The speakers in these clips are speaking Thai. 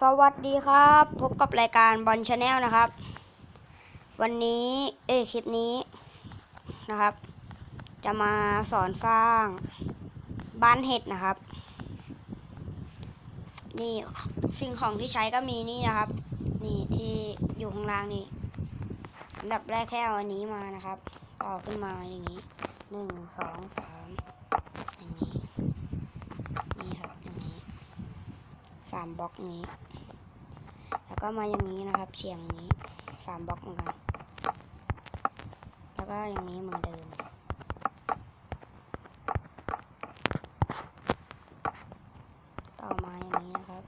สวัสดีครับ พบกับรายการบอลชาแนลนะครับ วันนี้เอคลิปนี้นะครับ จะมาสอนสร้างบ้านเห็ดนะครับ นี่สิ่งของที่ใช้ก็มีนี่นะครับ นี่ที่อยู่ข้างล่างนี่อันดับแรกแค่เอาอันนี้มานะครับ ต่อขึ้นมาอย่างนี้หนึ่งสองสามอย่างนี้ครับอย่างนี้ สามบล็อกนี้ แล้วก็มาอย่างนี้นะครับเฉียงนี้สามบล็อกเหมือนกัน แล้วก็อย่างนี้เหมือนเดิม ต่อมาอย่างนี้นะครับ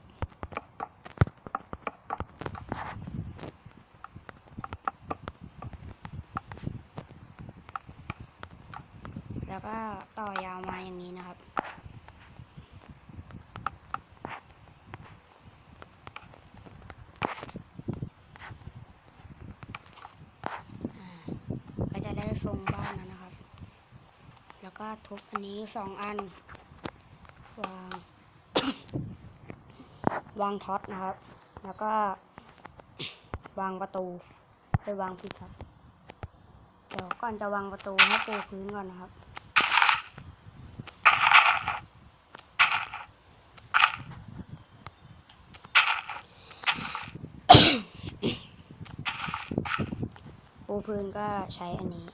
แล้วก็ต่อยาวมาอย่างนี้นะครับ ก็จะได้ ทรงบ้านแล้วนะครับ แล้วก็ทุบอันนี้สองอัน วาง วางท็อตนะครับ แล้วก็ วางประตูไปวางผิดครับ เดี๋ยวก่อนจะวางประตูให้ปูพื้นก่อนนะครับปูพื้นก็ใช้อันนี้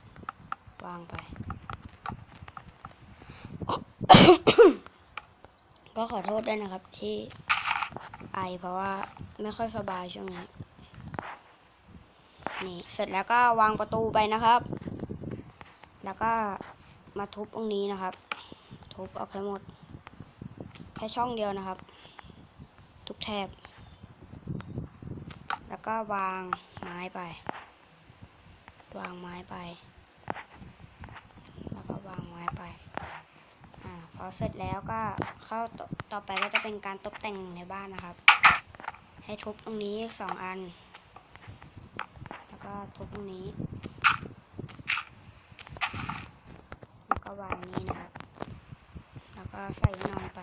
วางไป ก็ขอโทษด้วยนะครับที่ไอเพราะว่าไม่ค่อยสบายช่วงนี้ นี่เสร็จแล้วก็วางประตูไปนะครับ แล้วก็มาทุบตรงนี้นะครับ ทุบเอาแค่หมด แค่ช่องเดียวนะครับ ทุกแถบ แล้วก็วางไม้ไป วางไม้ไป วางไม้ไปอ่าพอเสร็จแล้วก็เข้าต่อไปก็จะเป็นการตกแต่งในบ้านนะครับ ให้ทุบตรงนี้สองอัน แล้วก็ทุบตรงนี้ แล้วก็วางนี้นะครับ แล้วก็ใส่นอนไป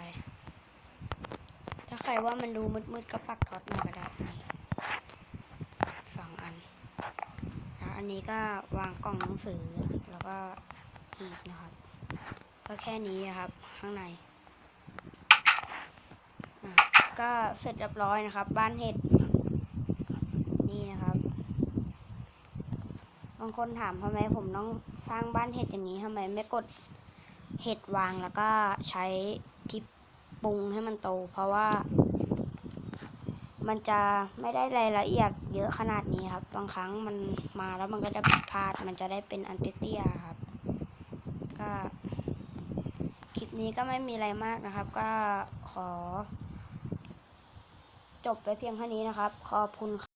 ถ้าใครว่ามันดูมืดๆก็ปักท็อตมาก็ได้นี่สองอัน แล้วอันนี้ก็วางกล่องหนังสือแล้วก็ อีกนะครับ ก็แค่นี้นะครับ ข้างใน ก็เสร็จเรียบร้อยนะครับ บ้านเห็ด นี่นะครับ บางคนถามทำไมผมต้องสร้างบ้านเห็ดอย่างนี้ทำไมไม่กดเห็ดวางแล้วก็ใช้ที่ปรุงให้มันโต เพราะว่า มันจะไม่ได้รายละเอียดเยอะขนาดนี้ครับ บางครั้งมันมาแล้วมันก็จะผิดพลาด มันจะได้เป็นอันเตี้ยครับ คลิปนี้ก็ไม่มีอะไรมากนะครับ ก็ขอ จบไปเพียงเท่านี้นะครับ ขอบคุณครับ